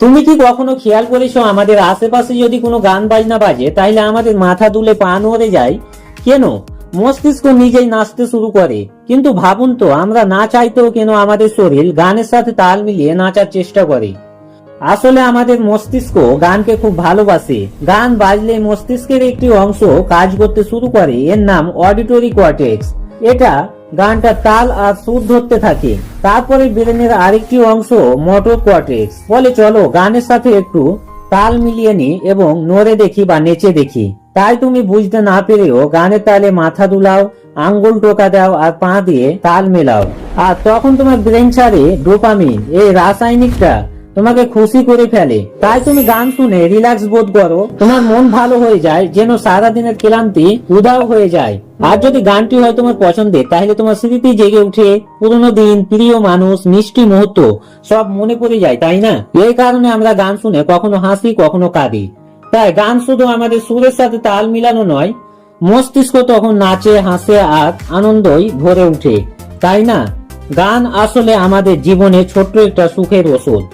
তুমি কি কখনো খেয়াল করেছ আমাদের আশেপাশে যদি কোনো গান বাজনা বাজে তাহলে আমাদের মাথা দুলে পা নড়ে যায়? কেন? মস্তিষ্ক নিজেই নাচতে শুরু করে। কিন্তু ভাবুন তো, আমরা না চাইতেও কেন আমাদের শরীর গানের সাথে তাল মিলিয়ে নাচার চেষ্টা করে? আসলে আমাদের মস্তিষ্ক গানকে খুব ভালোবাসে। গান বাজলে মস্তিষ্কের একটি অংশ কাজ করতে শুরু করে, এর নাম অডিটরি কোয়ার্টেক্স এটা গানটা তাল আর সুর ধরতে থাকে। তারপরে ব্রেনের আরেকটি অংশ, মোটর কোয়ার্টেক্স। বলে, চলো, গানের সাথে একটু তাল মিলিয়ে নি এবং নড়ে দেখি বা নেচে দেখি। তাই তুমি বুঝতে না পেরেও গানের তালে মাথা দুলাও, আঙ্গুল টোকা দাও আর পা দিয়ে তাল মেলাও। আর তখন তোমার ব্রেন ছাড়ে ডোপামিন। এই রাসায়নিকটা তোমাকে খুশি করে ফেলে। তাই তুমি গান শুনে রিল্যাক্স বোধ করো। তোমার মন ভালো হয়ে যায়, যেন সারাদিনের ক্লান্তি উধাও হয়ে যায়। আর যদি গানটি হয় তোমার পছন্দের, তাহলে তোমার স্মৃতি জেগে উঠে পুরোনো দিন, প্রিয় মানুষ, মিষ্টি মুহূর্ত, সব মনে পড়ে যায়, তাই না? এই কারণে আমরা গান শুনে কখনো হাসি, কখনো কাঁদি। তাই গান শুধু আমাদের সুরের সাথে তাল মিলানো নয়, মস্তিষ্ক তখন নাচে, হাসে আর আনন্দই ভরে উঠে তাই না? গান আসলে আমাদের জীবনে ছোট্ট একটা সুখের ওষুধ।